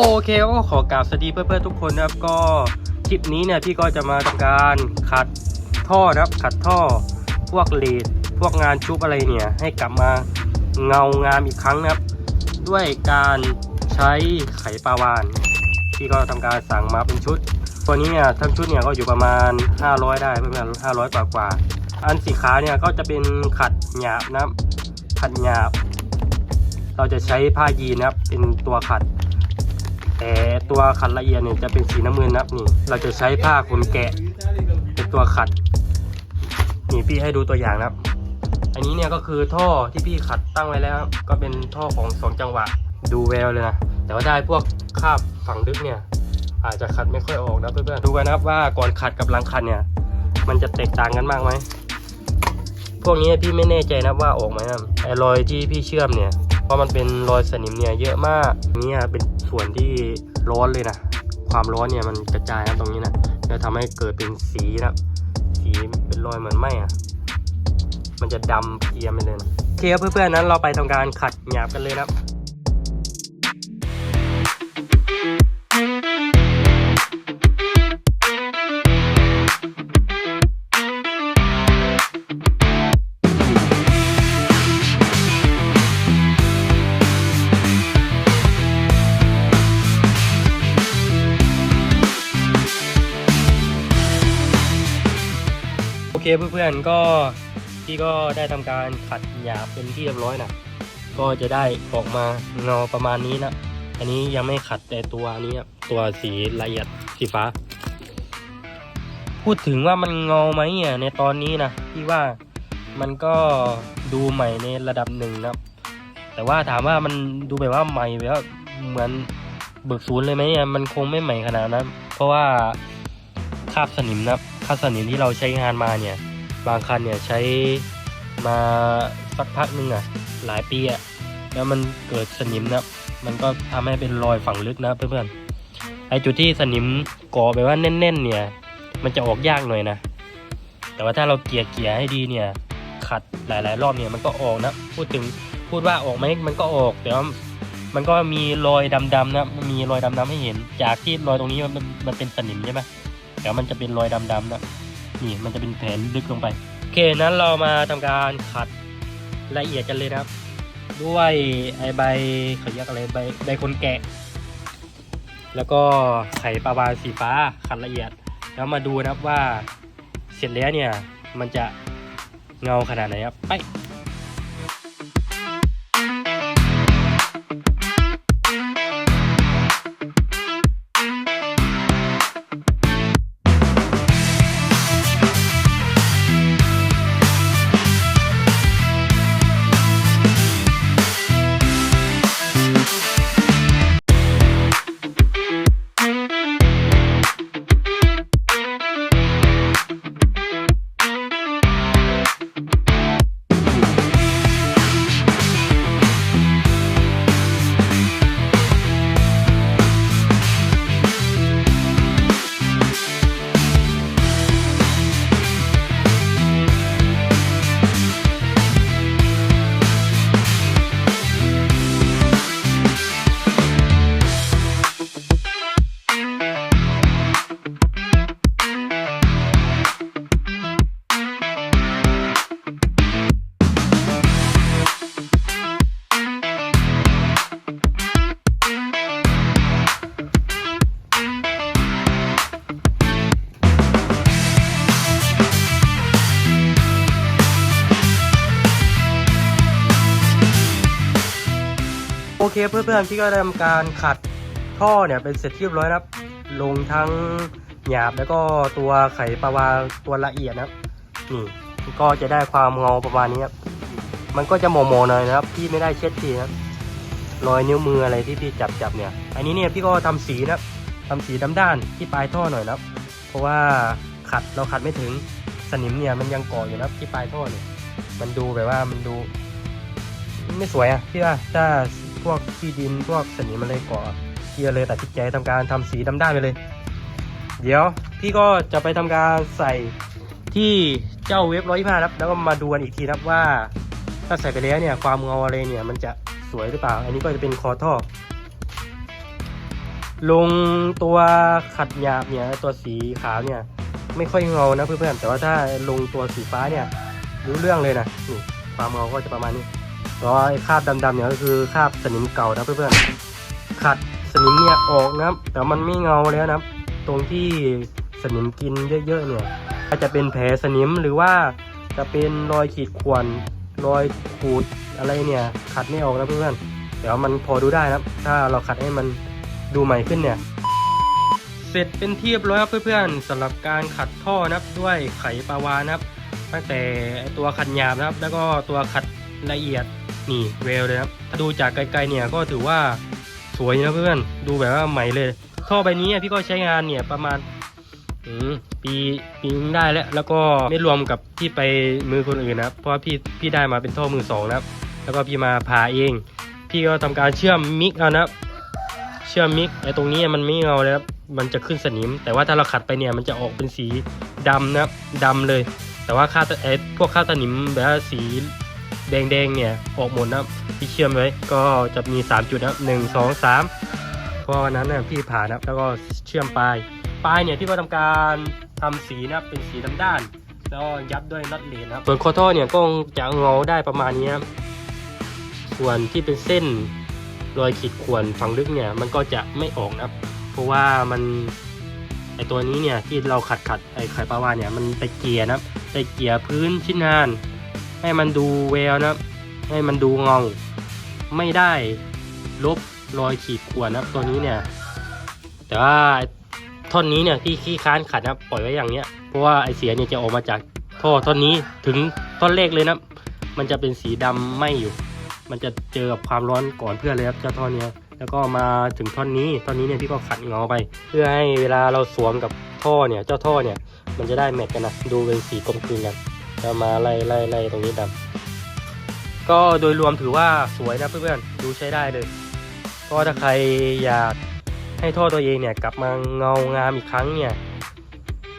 โอเคก็ขอกราบสวัสดีเพื่อนๆทุกคนนะครับก็คลิปนี้เนี่ยพี่ก็จะมาทำการขัดท่อนะครับขัดท่อพวกเลดพวกงานชุบอะไรเนี่ยให้กลับมาเงางามอีกครั้งนะครับ ด้วยการใช้ไขปลาวานพี่ก็ทำการสั่งมาเป็นชุด ตัวนี้เนี่ยทั้งชุดเนี่ยก็อยู่ประมาณ 500 ได้เพื่อนๆ500กว่ากว่าอันสีขาวเนี่ยก็จะเป็นขัดหยาบนะครับขัดหยาบ เราจะใช้ผ้ายีนนะครับเป็นตัวขัด แต่ตัวขัดละเอียดเนี่ยจะเป็นสีน้ำเงินนะครับนี่ เราจะใช้ผ้าขนแกะ เป็นตัวขัด นี่พี่ให้ดูตัวอย่างนะครับ อันนี้เนี่ยก็คือท่อที่พี่ขัดตั้งไว้แล้ว ก็เป็นท่อของสองจังหวะ ดูแววเลยนะ แต่ว่าได้พวกคาบฝังลึกเนี่ย อาจจะขัดไม่ค่อยออกนะเพื่อนๆ ดูกันนะครับว่าก่อนขัดกับหลังขัดเนี่ย มันจะแตกต่างกันมากไหม พวกนี้พี่ไม่แน่ใจนะว่าออกไหมนะไอ้รอยที่พี่เชื่อมเนี่ย เพราะมันเป็นรอยสนิมเนี่ยเยอะมากนี่เป็นส่วนที่ร้อนเลยนะ ความร้อนเนี่ยมันกระจายนะตรงนี้นะจะทำให้เกิดเป็นสีนะสีเป็นรอยเหมือนไหมอะ มันจะดำเกียมไปเลยนะโอเคครับเพื่อนๆนั้นเราไปทำการขัดหยาบกันเลยนะ เคเพื่อนๆก็พี่ก็ได้ทำการขัดหยาบเป็นที่เรียบร้อยนะก็จะได้ออกมาเงาประมาณนี้นะอันนี้ยังไม่ขัดแต่ตัวนี้ตัวสีละเอียดสีฟ้า พูดถึงว่ามันเงาไหมเนี่ยในตอนนี้นะพี่ว่ามันก็ดูใหม่ในระดับหนึ่งนะแต่ว่าถามว่ามันดูแบบว่าใหม่แบบว่าเหมือนเบิกศูนย์เลยไหมเนี่ยมันคงไม่ใหม่ขนาดนั้น เพราะว่าคาบสนิมนะ ครับคราบสนิมที่เราใช้งานมาเนี่ย บางคันเนี่ยใช้มาสักพักหนึงอะหลายปีอะแล้วมันเกิดสนิมนะมันก็ทำให้เป็นรอยฝังลึกนะเพื่อนๆไอจุดที่สนิมก่อแบบว่าแน่น ๆ เนี่ย มันจะออกยากหน่อยนะ แต่ว่าถ้าเราเกลี่ยเกลี่ยให้ดีเนี่ย ขัดหลาย ๆ รอบเนี่ยมันก็ออกนะ พูดถึงพูดว่าออกไหมมันก็ออกแต่ว่ามันก็มีรอยดำๆนะมีรอยดำๆให้เห็น จากที่รอยตรงนี้มันมันเป็นสนิมใช่ไหม แต่มันจะเป็นรอยดำๆนะนี่มันจะเป็นแผลลึกลงไปโอเคนั้นเรามาทำการขัดละเอียดกันเลยนะครับ ด้วยไอใบเขาเรียกอะไรใบใบคนแกะ แล้วก็ไข่ปลาวานสีฟ้าขัดละเอียด แล้วมาดูนะครับว่าเสร็จแล้วเนี่ยมันจะเงาขนาดไหนครับไป โอเคเพื่อนๆพี่ก็ได้ทำการขัดท่อเนี่ยเป็นเสร็จเรียบร้อยนะครับ ลงทั้งหยาบแล้วก็ตัวไขปลาวาตัวละเอียดนะครับนี่ก็จะได้ความเงาประมาณนี้ครับมันก็จะโมโมๆหน่อยนะครับ พี่ไม่ได้เช็ดทีนะรอยนิ้วมืออะไรที่พี่จับจับเนี่ย อันนี้เนี่ยพี่ก็ทำสีนะครับทำสีดำด้านที่ปลายท่อหน่อยนะเพราะว่าขัดเราขัดไม่ถึงสนิมเนี่ยมันยังเก่ออยู่นะที่ปลายท่อเนี่ยมันดูแบบว่ามันดู ไม่สวยอะพี่ว่าถ้า พวกขี้ดินพวกสนิมอะไรเกาะพี่ก็เลยตัดสินใจทำการทำสีดำด้านไปเลย เดี๋ยวพี่ก็จะไปทำการใส่ที่เจ้าเว็บร้อยห้าครับแล้วก็มาดูกันอีกทีครับว่า ถ้าใส่ไปแล้วเนี่ยความเงาอะไรเนี่ยมันจะสวยหรือเปล่า อันนี้ก็จะเป็นคอท่อลงตัวขัดหยาบเนี่ยตัวสีขาวเนี่ยไม่ค่อยเงานะเพื่อนๆแต่ว่าถ้าลงตัวสีฟ้าเนี่ยรู้เรื่องเลยนะนี่ความเงาก็จะประมาณนี้ แล้วไอ้คราบดำๆเนี่ยก็คือคราบสนิมเก่านะเพื่อนๆขัดสนิมเนี่ยออกนะครับ แต่มันไม่เงาแล้วนะครับ ตรงที่สนิมกินเยอะๆเนี่ยอาจจะเป็นแผลสนิมหรือว่าจะเป็นรอยขีดข่วนรอยขูดอะไรเนี่ย ขัดไม่ออกนะเพื่อนๆเดี๋ยวมันพอดูได้นะครับ ถ้าเราขัดให้มันดูใหม่ขึ้นเนี่ย เสร็จเป็นที่เรียบร้อยครับเพื่อนๆสำหรับการขัดท่อนะครับด้วยไขปลาวานนะครับ ตั้งแต่ตัวขัดหยาบนะครับ แล้วก็ตัวขัดละเอียด นี่เวลเลยครับถ้าดูจากไกลๆเนี่ยก็ถือว่าสวยนะเพื่อนดูแบบว่าใหม่เลย ท่อใบนี้พี่ก็ใช้งานเนี่ยประมาณปีปีนึงได้แล้ว แล้วก็ไม่รวมกับที่ไปมือคนอื่นนะครับ เพราะว่าพี่พี่ได้มาเป็นท่อมือสองนะครับ แล้วก็พี่มาผ่าเอง พี่ก็ทำการเชื่อมมิกเอานะครับ เชื่อมมิกไอ้ตรงนี้มันไม่เงาเลยครับมันจะขึ้นสนิม แต่ว่าถ้าเราขัดไปเนี่ยมันจะออกเป็นสีดำนะครับดำเลย แต่ว่าค่าไอ้พวกค่าสนิมแบบสี แดงๆเนี่ยออกหมดนะที่เชื่อมไว้ก็จะมี 3 จุดนะหนึ่งสองสามเพราะวันนั้นเนี่ยพี่ผ่านนะแล้วก็เชื่อมปลายปลายเนี่ยพี่ก็ทำการทำสีนะเป็นสีดำด้าน แล้วยัดด้วยน็อตเลนนะครับส่วนคอท่อเนี่ยก็จะเงาได้ประมาณนี้ครับส่วนที่เป็นเส้นรอยขีดข่วนฝั่งลึกเนี่ยมันก็จะไม่ออกนะเพราะว่ามันไอตัวนี้เนี่ยที่เราขัดขัดไอไข่ปลาวานเนี่ยมันไปเกลี่ยนะไปเกลี่ยพื้นชิ้นงาน ให้มันดูแววนะให้มันดูเงา ไม่ได้ลบรอยขีดข่วนนะตัวนี้เนี่ย แต่ว่าท่อนนี้เนี่ยที่ขี้ค้านขัดนะปล่อยไว้อย่างเนี้ยเพราะว่าไอเสียเนี่ยจะออกมาจากท่อท่อนนี้ถึงท่อนเลขเลยนะมันจะเป็นสีดำไหมอยู่ มันจะเจอกับความร้อนก่อนเพื่อนเลยครับเจ้าท่อนเนี้ยแล้วก็มาถึงท่อนนี้ท่อนนี้เนี่ยพี่ก็ขัดเงาไป เพื่อให้เวลาเราสวมกับท่อเนี่ยเจ้าท่อเนี่ยมันจะได้แมทกันนะดูเป็นสีกลมกลืนกัน แล้วมาไล่ไล่ไล่ตรงนี้ดำก็โดยรวมถือว่าสวยนะเพื่อนๆดูใช้ได้เลย ก็ถ้าใครอยากให้ท่อตัวเองเนี่ยกลับมาเงางามอีกครั้งเนี่ย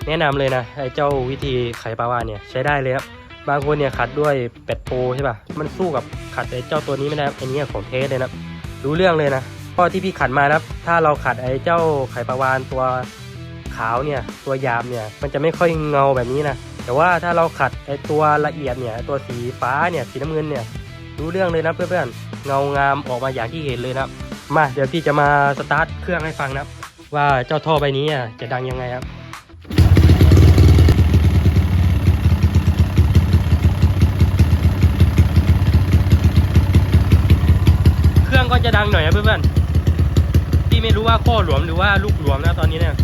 แนะนำเลยนะไอ้เจ้าวิธีไขปลาวานเนี่ยใช้ได้เลยครับบางคนเนี่ยขัดด้วยเป็ดโปรใช่ป่ะมันสู้กับขัดไอ้เจ้าตัวนี้ไม่ได้ครับไอ้เนี่ยของเทสเลยนะรู้เรื่องเลยนะก็ที่พี่ขัดมานะครับถ้าเราขัดไอ้เจ้าไข่ปลาวานตัวขาวเนี่ยตัวยามเนี่ยมันจะไม่ค่อยเงาแบบนี้นะ แต่ว่าถ้าเราขัดไอตัวละเอียดเนี่ยตัวสีฟ้าเนี่ยสีน้ำเงินเนี่ยรู้เรื่องเลยนะเพื่อนๆเงางามออกมาอย่างที่เห็นเลยนะมาเดี๋ยวพี่จะมาสตาร์ทเครื่องให้ฟังนะว่าเจ้าท่อใบนี้จะดังยังไงครับเครื่องก็จะดังหน่อยนะเพื่อนๆพี่ไม่รู้ว่าข้อหลวมหรือว่าลูกหลวมนะตอนนี้เนี่ย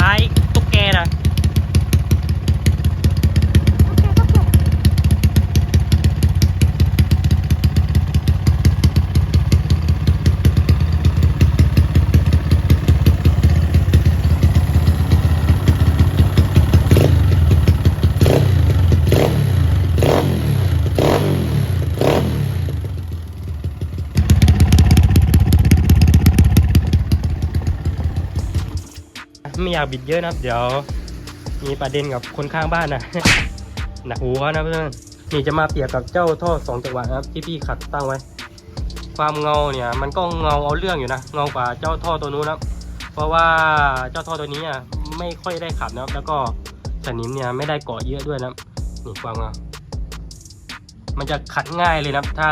ท้ายตุ๊กแกนะ ไม่อยากบิดเยอะนะเดี๋ยว มีประเด็นกับคนข้างบ้านนะหนักหูเขานะเพื่อนนี่จะมาเปรียบกับเจ้าท่อสองจังหวะนะครับ ที่พี่ขัดตั้งไว้ ความเงาเนี่ย มันก็เงาเอาเรื่องอยู่นะเงากว่าเจ้าท่อตัวนู้นนะครับเพราะว่าเจ้าท่อตัวนี้อะไม่ค่อยได้ขัดนะครับ แล้วก็สนิมเนี่ยไม่ได้เกาะเยอะด้วยนะนี่ความเงามันจะขัดง่ายเลยนะถ้า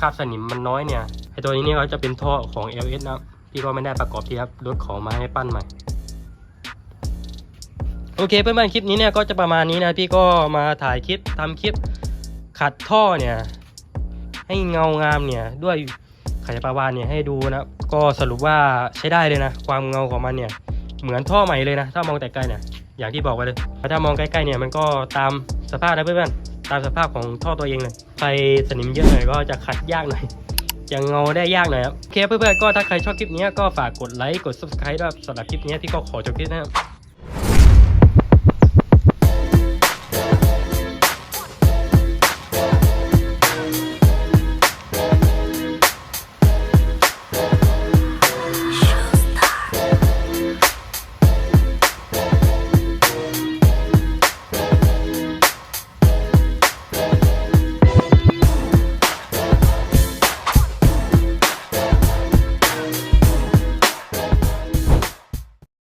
คราบสนิมมันน้อยเนี่ยไอตัวนี้เนี่ยเขาจะเป็นท่อของ LS นะพี่ก็ไม่ได้ประกอบที่ครับรถของมาให้ปั้นใหม่ โอเคเพื่อนๆคลิปนี้เนี่ยก็จะประมาณนี้นะพี่ก็มาถ่ายคลิปทำคลิปขัดท่อเนี่ยให้เงางามเนี่ยด้วยไข่ปลาวานเนี่ยให้ดูนะก็สรุปว่าใช้ได้เลยนะ ความเงาของมันเนี่ยเหมือนท่อใหม่เลยนะ ถ้ามองแต่ไกลเนี่ยอย่างที่บอกไปเลยถ้ามองใกล้ๆเนี่ยมันก็ตามสภาพนะเพื่อนๆตามสภาพของท่อตัวเองเลยไฟสนิมเยอะหน่อยก็จะขัดยากหน่อยจะเงาได้ยากหน่อยครับโอเคเพื่อนๆก็ถ้าใครชอบคลิปนี้ก็ฝากกดไลค์กด subscribe ด้วยสำหรับคลิปนี้พี่ก็ขอจบคลิปนะครับ